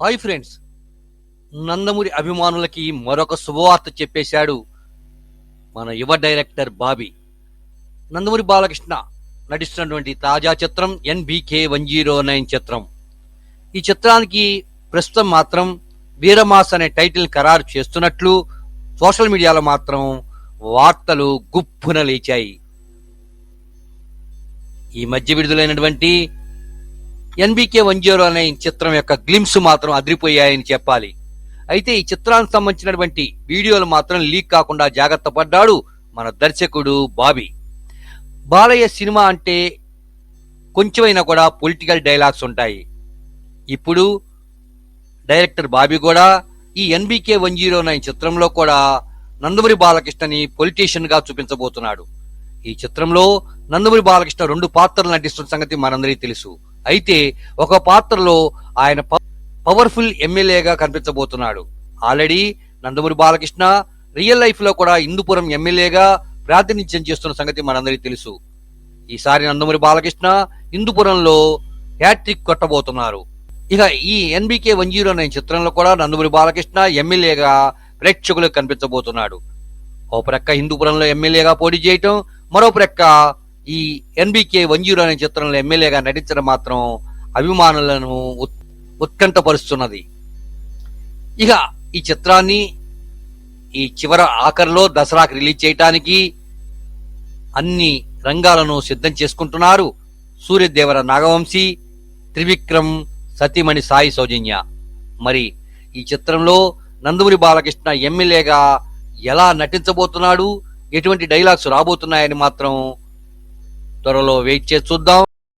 Hi friends. Nandamuri అభిమానులకి మరొక శుభవార్త చెప్పేశాడు మన యువ డైరెక్టర్ బాబీ. నందమూరి బాలకృష్ణ నటిస్తున్నటువంటి తాజా చిత్రం ఎన్బికే వన్ జీరో నైన్ చిత్రం. ఈ చిత్రానికి ప్రస్తుతం మాత్రం వీరమాస్ అనే టైటిల్ ఖరారు చేస్తున్నట్లు సోషల్ మీడియాలో మాత్రం వార్తలు గుప్పున లేచాయి. ఈ మధ్య విడుదలైనటువంటి ఎన్బికే వన్ జీరో అనే చిత్రం యొక్క గ్లిమ్స్ మాత్రం అదిరిపోయాయని చెప్పాలి. అయితే ఈ చిత్రానికి సంబంధించినటువంటి వీడియోలు మాత్రం లీక్ కాకుండా జాగ్రత్త పడ్డాడు మన దర్శకుడు బాబీ. బాలయ్య సినిమా అంటే కొంచెమైనా కూడా పొలిటికల్ డైలాగ్స్ ఉంటాయి. ఇప్పుడు డైరెక్టర్ బాబీ కూడా ఈ ఎన్బికే వన్ జీరో నైన్ చిత్రంలో కూడా నందమూరి బాలకృష్ణని పొలిటీషియన్గా చూపించబోతున్నాడు. ఈ చిత్రంలో నందమూరి బాలకృష్ణ రెండు పాత్రలు నటిస్తున్న సంగతి మనందరికీ తెలుసు. అయితే ఒక పాత్రలో ఆయన పవర్ఫుల్ ఎమ్మెల్యేగా కనిపించబోతున్నాడు. ఆల్రెడీ నందమూరి బాలకృష్ణ రియల్ లైఫ్లో కూడా ఇందుపురం ఎమ్మెల్యేగా ప్రాతినిధ్యం చేస్తున్న సంగతి మనందరికీ తెలుసు. ఈసారి నందమూరి బాలకృష్ణ ఇందుపురంలో హ్యాట్రిక్ కొట్టబోతున్నారు. ఇక ఈ ఎన్బికే వన్ జీరో నైన్ చిత్రంలో కూడా నందమూరి బాలకృష్ణ ఎమ్మెల్యేగా ప్రేక్షకులకు కనిపించబోతున్నాడు. ఓ ప్రక్క హిందూపురంలో ఎమ్మెల్యేగా పోటీ చేయటం మరో ప్రక్క ఈ ఎన్బికే వన్ జీరో అనే చిత్రంలో ఎమ్మెల్యేగా నటించడం మాత్రం అభిమానులను ఉత్- ఉత్కంఠపరుస్తున్నది. ఇక ఈ చిత్రాన్ని ఈ చివర ఆఖరిలో దసరాకి రిలీజ్ చేయటానికి అన్ని రంగాలను సిద్ధం చేసుకుంటున్నారు సూర్యదేవర నాగవంశీ త్రివిక్రమ్ సతీమణి సాయి సౌజన్య. మరి ఈ చిత్రంలో నందమూరి బాలకృష్ణ ఎమ్మెల్యేగా ఎలా నటించబోతున్నాడు ఎటువంటి డైలాగ్స్ రాబోతున్నాయని మాత్రం త్వరలో వెయిట్ చేసి చూద్దాం.